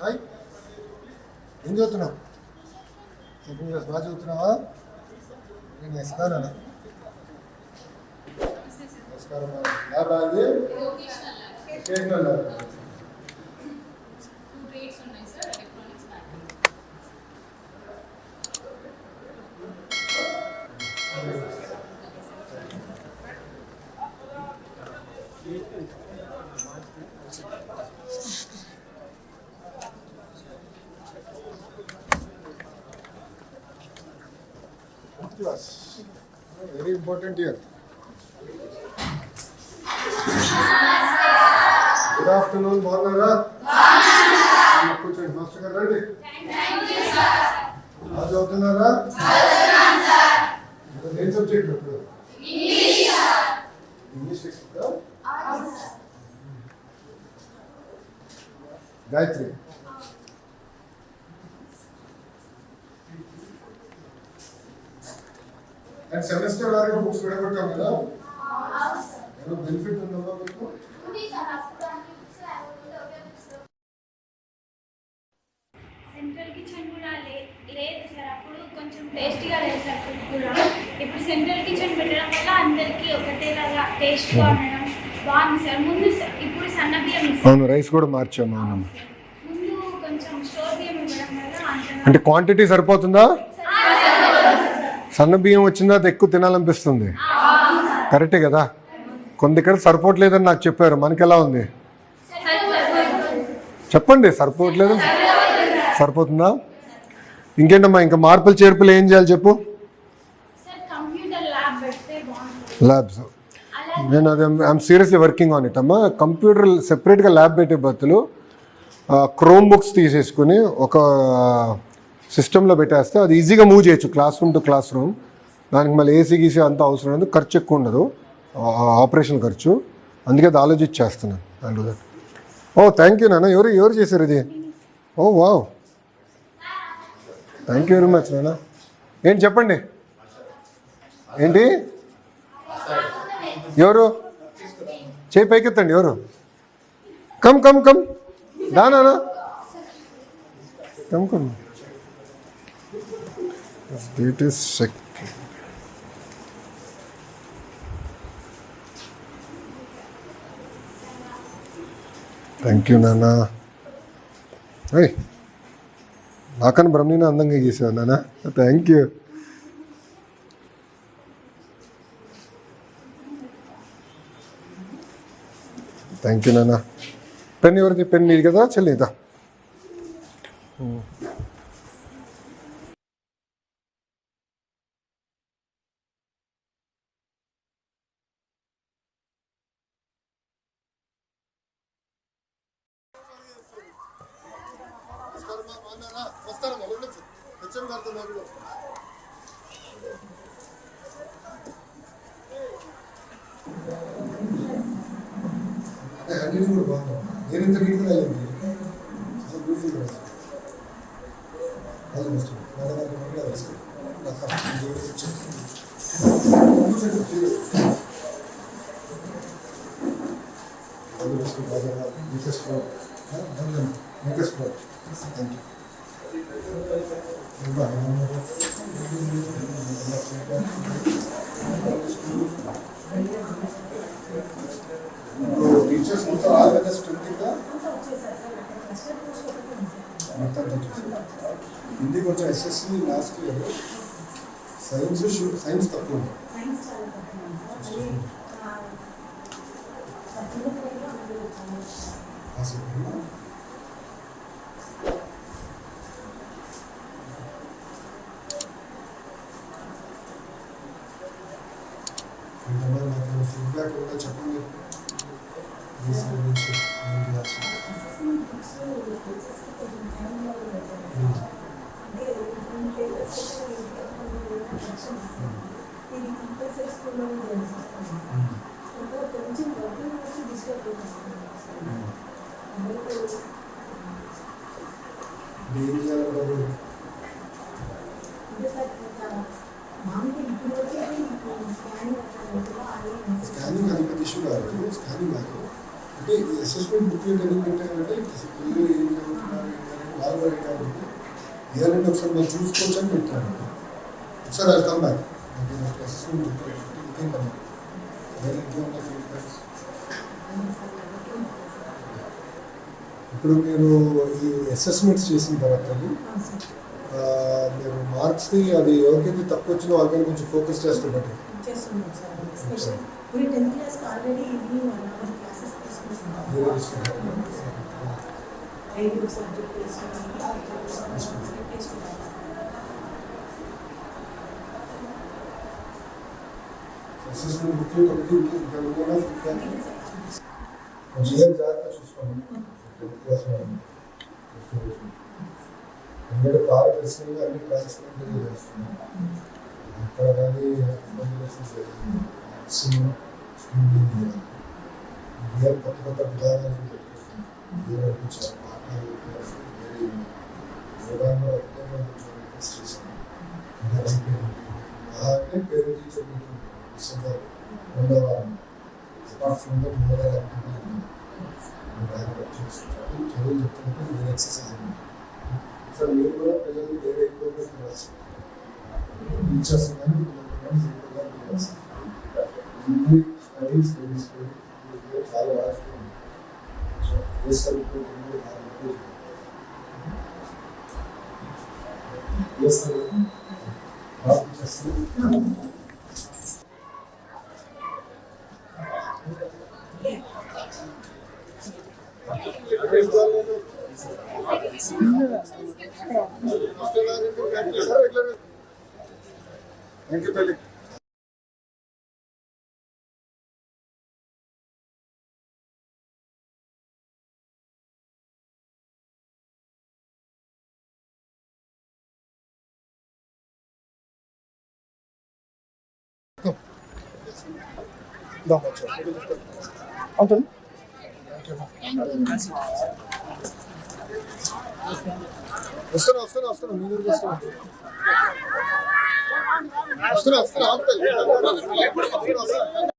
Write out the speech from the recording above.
Hi ఏం చదువుతున్నావు second class బాగా చదువుతున్నావా నేను నమస్కారం నమస్కారం ల్యాబ్ అది Very important year. Good afternoon బాగున్నారా? కూర్చోండి మాస్టర్ గారు రండి. చదువుతున్నారా? ఏం సబ్జెక్ట్? ఇప్పుడు గాయత్రి. అండ్ సెమిస్టర్ వరకు బుక్స్ విడగొట్టాం కదా? ఏదో బెనిఫిట్ ఉందా మీకు? సెంట్రల్ కిచెన్ కూడా లే- లేదు సార్. అప్పుడు కొంచెం టేస్టీగా లేదు సార్ ఫుడ్ కూడా. ఇప్పుడు సెంట్రల్ కిచెన్ పెట్టడం వల్ల అందరికీ ఒకటేలాగా టేస్ట్గా ఉండడం బాగుంది సార్. ముందు స- ఇప్పుడు అవును రైస్ కూడా మార్చాము అవును. అంటే క్వాంటిటీ సరిపోతుందా? సన్న బియ్యం వచ్చిన తర్వాత ఎక్కువ తినాలనిపిస్తుంది? కరెక్టే కదా? కొన్ని దగ్గర సరిపోవట్లేదని నాకు చెప్పారు మనకి ఎలా ఉంది చెప్పండి సరిపోవట్లేదు? సరిపోతుందా. ఇంకేంటమ్మా ఇంకా మార్పులు చేర్పులు ఏం చేయాలి చెప్పు? ల్యాబ్స్ నేను అది I'm seriously working on it అమ్మ కంప్యూటర్ సెపరేట్గా ల్యాబ్ పెట్టే బదులు క్రోమ్ బుక్స్ తీసేసుకుని ఒక సిస్టంలో పెట్టేస్తే అది ఈజీగా మూవ్ చేయొచ్చు classroom to classroom దానికి మళ్ళీ ఏసీ గీసీ అంతా అవసరం ఉండదు ఖర్చు ఎక్కువ ఉండదు. ఆపరేషన్ ఖర్చు. అందుకే అది ఆలోచించేస్తున్నాను and that oh thank you నాన్న. ఎవరు ఎవరు చేశారు ఇది? ఓ wow thank you very much నాన్న. ఏంటి చెప్పండి? ఏంటి? ఎవరు? చేయి పైకెత్తండి ఎవరు? Come come come. దానా come come. Date is thank you నాన్న ఏయ్ నాకన్నా బ్రహ్మీనా అందంగా గీసావు నాన్న థ్యాంక్ యూ థ్యాంక్ యూ నాన్న పెన్ ఎవరికి పెన్ నీది కదా? చెల్లిదా? హ్యాండింగ్ కూడా బాగుంటాం నేను ఇంత నీట్గా వెళ్ళింది చాలా beautiful dress all the best madam గారికి మంచిగా వేసుకో టీచర్స్ మొత్తం మొత్తం టీచర్స్. హిందీ కొంచెం SSC last year. Science science తక్కువ. ఆ ఏం చేయాలంటారు మామూలుగా ఇప్పుడు వచ్చేది స్కానింగ్ అది ఇష్యూ కాదు స్కానింగ్ కాదు అంటే ఈ అసెస్మెంట్ బుక్లెట్ ఎందుకు పెట్టారంటే పిల్లలు ఏం చదువుతున్నారు వాళ్ళు ఐడియా ఏదంటే ఒకసారి మనం చూసుకోవచ్చు అని పెట్టాను ఒకసారి అది కమ్ బ్యాక్ అసెస్మెంట్ బుక్లెట్ ఇంకేం ఇప్పుడు మీరు ఈ అసెస్మెంట్స్ చేసిన తర్వాత మీరు మార్క్స్ని అది ఎవరికైతే తక్కువ వచ్చినా వాళ్ళకైనా కొంచెం ఫోకస్ చేస్తే బెటర్. ఐదు సబ్జెక్ట్ అసెస్మెంట్ బుక్లెట్ ఒకటి ఇంకా ఏమైనా ఫీడ్బ్యాక్ కొంచెం ఏం చూసుకోండి ఎందుకంటే పారదర్శకంగా అన్ని ట్రాన్స్పరెంట్గా చేస్తున్నాం సినిమా ఏం కొత్త కొత్త విధానాలు పెట్టుకుంటున్నాం కొంచెం యోగాలో చేశాను అలాగే పేరు టీచర్ డిసెంబర్ రెండవ వారం అపార్ట్ ఫ్రమ్ ద మోడల్ చదువు చెప్తున్నప్పుడు మీరు ఎక్సర్సైజ్ సార్ మీరు కూడా పిల్లలు వేరే ఇంప్రూవ్మెంట్ టీచర్స్ కానీ పిల్లలు కానీ స్టడీ స్టడీ స్టడీ చాలా రాస్తుంది సో ఏ సబ్జెక్ట్ బాగా ఇంప్రూవ్ ఏ సబ్జెక్ట్ బాగా చేస్తుంది Thank you, Tali. అవుతుంది వస్తున్నా వస్తున్నా వస్తున్నా మీ దగ్గరికి వస్తున్నా వస్తున్నా వస్తున్నా ఆపుతా. వస్తున్నా, వస్తున్నా.